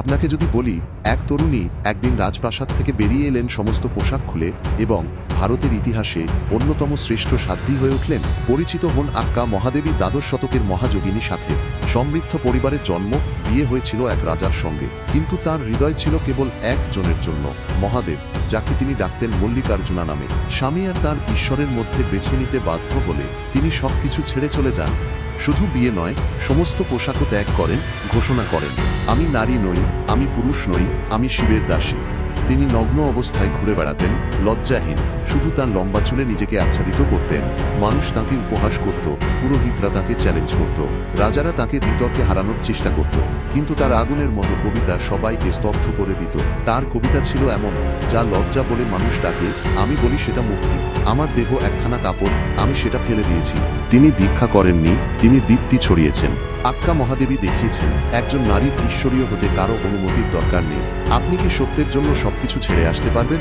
আপনাকে যদি বলি, এক তরুণী একদিন রাজপ্রাসাদ থেকে বেরিয়ে এলেন সমস্ত পোশাক খুলে এবং ভারতের ইতিহাসে অন্যতম শ্রেষ্ঠ সাধ্যী হয়ে উঠলেন, পরিচিত হন আক্কা মহাদেবী দ্বাদশ শতকের মহাযোগিনী সাথে। সমৃদ্ধ পরিবারের জন্ম, বিয়ে হয়েছিল এক রাজার সঙ্গে। কিন্তু তার হৃদয় ছিল কেবল একজনের জন্য, মহাদেব, যাকে তিনি ডাকতেন মল্লিকার্জুনা নামে। স্বামী আর তার ঈশ্বরের মধ্যে বেছে নিতে বাধ্য হলে তিনি সবকিছু ছেড়ে চলে যান। শুধু বিয়ে নয়, সমস্ত পোশাকও ত্যাগ করেন, ঘোষণা করেন, আমি নারী নই, আমি পুরুষ নই, আমি শিবের দাসী। তিনি নগ্ন অবস্থায় ঘুরে বেড়াতেন, লজ্জাহীন, শুধু তার লম্বা চুলে নিজেকে আচ্ছাদিত করতেন। মানুষ তাকে উপহাস করত, পুরোহিতরা তাকে চ্যালেঞ্জ করত, রাজারা তাকে বিতর্কে হারানোর চেষ্টা করত। কিন্তু তার আগুনের মতো কবিতা সবাইকে স্তব্ধ করে দিত। তার কবিতা ছিল এমন, যা লজ্জা বলে মানুষ ডাকে, আমি বলি সেটা মুক্তি, আমার দেহ একখানা কাপড়, আমি সেটা ফেলে দিয়েছি। তিনি ভিক্ষা করেননি, তিনি দীপ্তি ছড়িয়েছেন। আক্কা মহাদেবী দেখিয়েছেন, একজন নারীর ঈশ্বরীয় হতে কারও অনুমতির দরকার নেই। আপনি কি সত্যের জন্য সবকিছু ছেড়ে আসতে পারবেন?